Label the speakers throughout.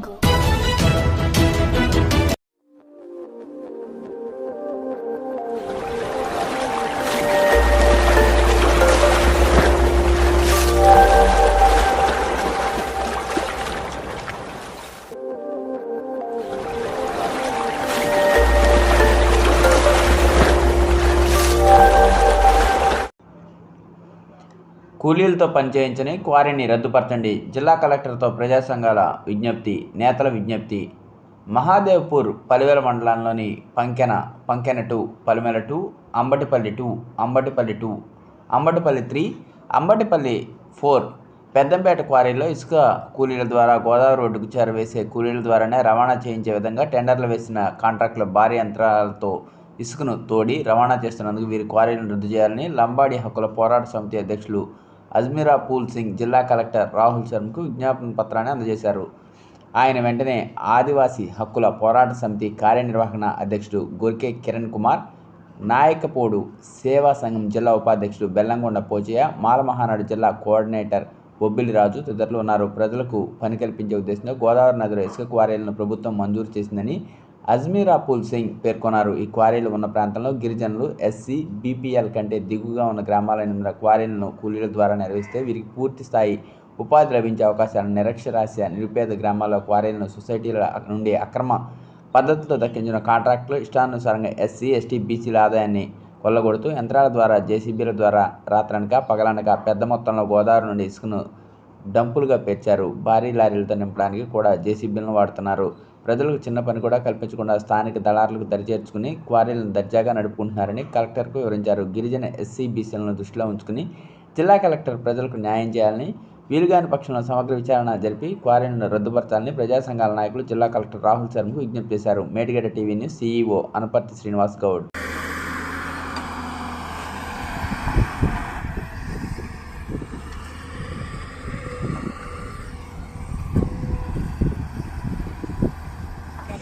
Speaker 1: jungle.
Speaker 2: కూలీలతో పనిచేయించని క్వారీని రద్దుపరచండి. జిల్లా కలెక్టర్తో ప్రజా సంఘాల విజ్ఞప్తి నేతల విజ్ఞప్తి. మహాదేవ్పూర్ పలివేల మండలంలోని Pankena Pankena two Palimela two Ambatipalli two Ambatipalli two Ambatipalli three Ambatipalli four Peddampet క్వారీలో ఇసుక కూలీల ద్వారా గోదావరి రోడ్డుకు చేరవేసే కూలీల ద్వారానే రవాణా చేయించే విధంగా టెండర్లు వేసిన కాంట్రాక్టుల భారీ యంత్రాలతో ఇసుకను తోడి రవాణా చేస్తున్నందుకు వీరి క్వారీలను రద్దు చేయాలని లంబాడీ హక్కుల పోరాట సమితి అధ్యక్షులు అజ్మీరా పూల్ సింగ్ జిల్లా కలెక్టర్ రాహుల్ శర్మకు విజ్ఞాపన పత్రాన్ని అందజేశారు. ఆయన వెంటనే ఆదివాసీ హక్కుల పోరాట సమితి కార్యనిర్వహణ అధ్యక్షుడు గొర్కే కిరణ్ కుమార్ నాయకపోడు సేవా సంఘం జిల్లా ఉపాధ్యక్షుడు బెల్లంకొండ పోచయ్య మాలమహానాడు జిల్లా కోఆర్డినేటర్ బొబ్బిలి రాజు తదితరులు ఉన్నారు. ప్రజలకు పని కల్పించే ఉద్దేశంతో గోదావరి నదిలో ఇసుక క్వారీలను ప్రభుత్వం మంజూరు చేసిందని అజ్మీరా పూల్ సింగ్ పేర్కొన్నారు. ఈ క్వారీలు ఉన్న ప్రాంతంలో గిరిజనులు ఎస్సీ బీపీఎల్ కంటే దిగువగా ఉన్న గ్రామాల క్వారీలను కూలీల ద్వారా నిర్వహిస్తే వీరికి పూర్తి స్థాయి ఉపాధి లభించే అవకాశాలను నిరక్షరాస్య నిరుపేద గ్రామాల్లో క్వారీలను సొసైటీల నుండి అక్రమ పద్ధతిలో దక్కించిన కాంట్రాక్టులు ఇష్టానుసారంగా ఎస్సీ ఎస్టీ బీసీల ఆదాయాన్ని కొల్లగొడుతూ యంత్రాల ద్వారా జేసీబీల ద్వారా రాత్రనక పగలనక పెద్ద మొత్తంలో గోదావరి నుండి ఇసుకను డంపులుగా పేర్చారు. భారీ లారీలతో నింపడానికి కూడా జేసీబీలను వాడుతున్నారు. ప్రజలకు చిన్న పని కూడా కల్పించకుండా స్థానిక దళారులకు దరిచేర్చుకుని క్వారీలను దర్జాగా నడుపుకుంటున్నారని కలెక్టర్కు వివరించారు. గిరిజన ఎస్సీ బీసీలను దృష్టిలో ఉంచుకుని జిల్లా కలెక్టర్ ప్రజలకు న్యాయం చేయాలని వీలుగాని పక్షంలో సమగ్ర విచారణ జరిపి క్వారీలను రద్దుపరచాలని ప్రజా సంఘాల నాయకులు జిల్లా కలెక్టర్ రాహుల్ శర్మకు విజ్ఞప్తి చేశారు. Medigadda TV news CEO Anaparthi Srinivas Goud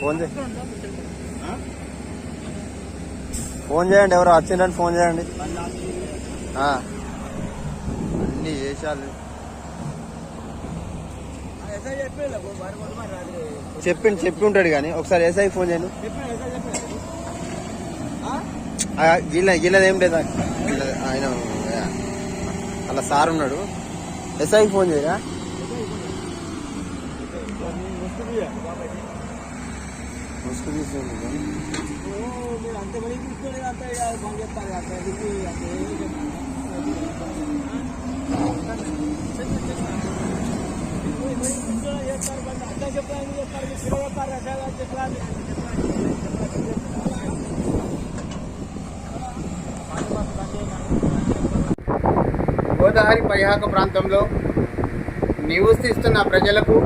Speaker 3: phone చేయండి ఫోన్ చేయండి ఎవరు వచ్చిందని ఫోన్ చేయండి. అన్ని చేసాలి చెప్పింది చెప్పి ఉంటాడు కానీ ఒకసారి ఎస్ఐ ఫోన్ చేయను. ఆ, వీళ్ళ వీళ్ళది ఏం లేదా? ఆయన అలా సార్ ఉన్నాడు. ఎస్ఐ ఫోన్ చేయరా?
Speaker 4: గోదావరి పరిహాక ప్రాంతంలో నివసిస్తున్న ప్రజలకు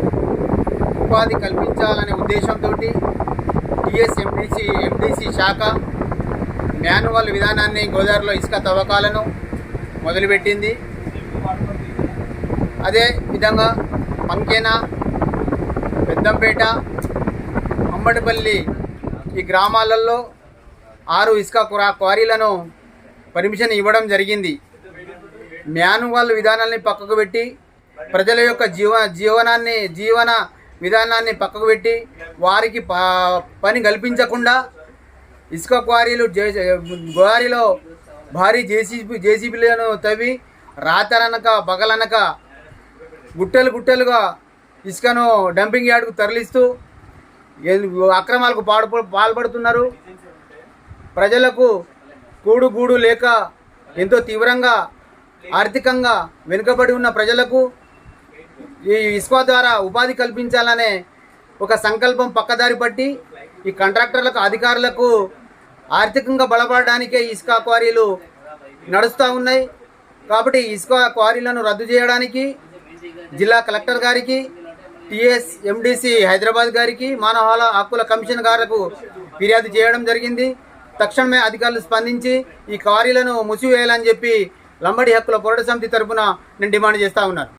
Speaker 4: ఉపాధి కల్పించాలనే ఉద్దేశంతో టిఎస్ ఎండిసి ఎండిసి శాఖ మాన్యువల్ విధానాన్ని గోదావరిలో ఇసుక తవ్వకాలను మొదలుపెట్టింది. అదే విధంగా పంకేన పెద్దంపేట అంబటిపల్లి ఈ గ్రామాలలో ఆరు ఇసుక క్వారీలను పర్మిషన్ ఇవ్వడం జరిగింది. మాన్యువల్ విధానాన్ని పక్కకు పెట్టి ప్రజల యొక్క జీవ జీవనాన్ని జీవన విధానాన్ని పక్కకు పెట్టి వారికి పని కల్పించకుండా ఇసుక క్వారీలు జే భారీ జేసీబీ జేసీబీలను తవ్వి రాతరనక పగలనక గుట్టలు గుట్టలుగా ఇసుకను డంపింగ్ యార్డ్కు తరలిస్తూ అక్రమాలకు పాడు పాల్పడుతున్నారు. ప్రజలకు కూడు గూడు లేక ఎంతో తీవ్రంగా ఆర్థికంగా వెనుకబడి ఉన్న ప్రజలకు ఈ ఇస్కో ద్వారా ఉపాధి కల్పించాలనే ఒక సంకల్పం పక్కదారి పట్టి ఈ కాంట్రాక్టర్లకు అధికారులకు ఆర్థికంగా బలపడడానికే ఇసుక క్వారీలు నడుస్తూ ఉన్నాయి. కాబట్టి ఇసుక క్వారీలను రద్దు చేయడానికి జిల్లా కలెక్టర్ గారికి టిఎస్ ఎండిసి హైదరాబాద్ గారికి మానవ హక్కుల కమిషన్ గారికి ఫిర్యాదు చేయడం జరిగింది. తక్షణమే అధికారులు స్పందించి ఈ క్వారీలను మూసివేయాలని చెప్పి లంబడి హక్కుల పోరాట సమితి తరపున నేను డిమాండ్ చేస్తూ ఉన్నాను.